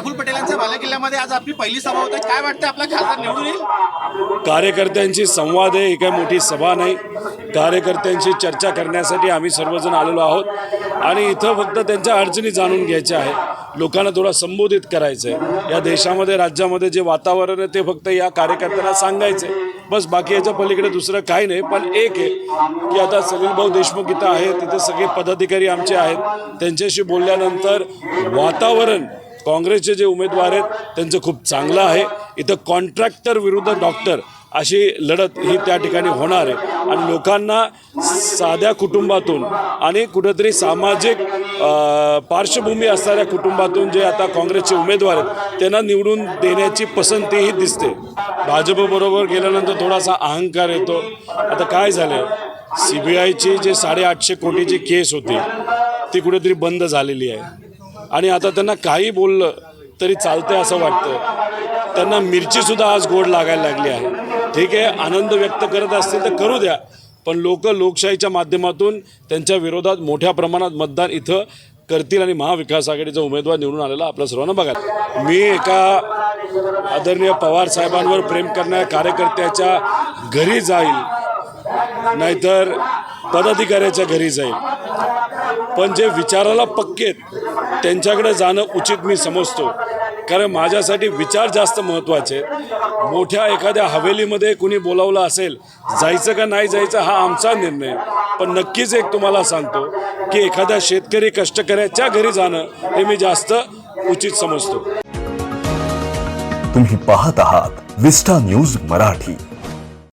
प्रफुल्ल पटेलांच्या बालेकिल्ल्यामध्ये आज आपली पहिली सभा होते. काय वाटतं आपला खासदार निवडून येईल? कार्यकर्त्यांची संवाद आहे ही काही मोठी सभा नाही. कार्यकर्त्यांशी चर्चा करण्यासाठी आम्ही सर्वजण आलेलो आहोत. आणि इथं फक्त त्यांच्या अडचणी जाणून घ्यायच्या आहे लोकांना थोडा संबोधित करायचं आहे या देशामध्ये राज्यामध्ये जे वातावरण आहे ते फक्त या कार्यकर्त्यांना सांगायचं आहे बस बाकी याच्या पलीकडे दुसरं काही नाही पण एक आहे की आता सलील भाऊ देशमुख इथं आहेत. तिथे सगळे पदाधिकारी आमचे आहेत. त्यांच्याशी बोलल्यानंतर वातावरण काँग्रेसचे जे उमेदवार आहेत त्यांचं खूप चांगलं आहे. इथं कॉन्ट्रॅक्टर विरुद्ध डॉक्टर अशी लढत ही त्या ठिकाणी होणार आहे. आणि लोकांना साध्या कुटुंबातून आणि कुठंतरी सामाजिक पार्श्वभूमी असणाऱ्या कुटुंबातून जे आता काँग्रेसचे उमेदवार आहेत त्यांना निवडून देण्याची पसंतीही दिसते. भाजपबरोबर गेल्यानंतर थोडासा अहंकार येतो. आता काय झालं सी बी आयची जे साडेआठशे कोटीची केस होती ती कुठेतरी बंद झालेली आहे. आणि आता त्यांना काही बोललं तरी चालतंय असं वाटतं. त्यांना मिरचीसुद्धा आज गोड लागायला लागली आहे. ठीक आहे आनंद व्यक्त करत असतील तर करू द्या. पण लोक लोकशाहीच्या माध्यमातून त्यांच्या विरोधात मोठ्या प्रमाणात मतदान इथं करतील आणि महाविकास आघाडीचा उमेदवार निवडून आलेला आपल्या सर्वांना बघा. मी एका आदरणीय पवार साहेबांवर प्रेम करणाऱ्या कार्यकर्त्याच्या घरी जाईल. नाहीतर पदाधिकाऱ्याच्या घरी जाईल. पण जे विचाराला पक्के आहेत त्यांच्याकडे जाणं उचित मी समजतो. कारण माझ्यासाठी विचार जास्त महत्त्वाचे आहेत. मोठ्या एखाद्या हवेलीमध्ये कुणी बोलावलं असेल जायचं का नाही जायचं हा आमचा निर्णय पण नक्कीच एक तुम्हाला सांगतो की एखाद्या शेतकरी कष्टकऱ्याच्या घरी जाणं हे मी जास्त उचित समजतो. तुम्ही पाहत आहात विस्टा न्यूज मराठी.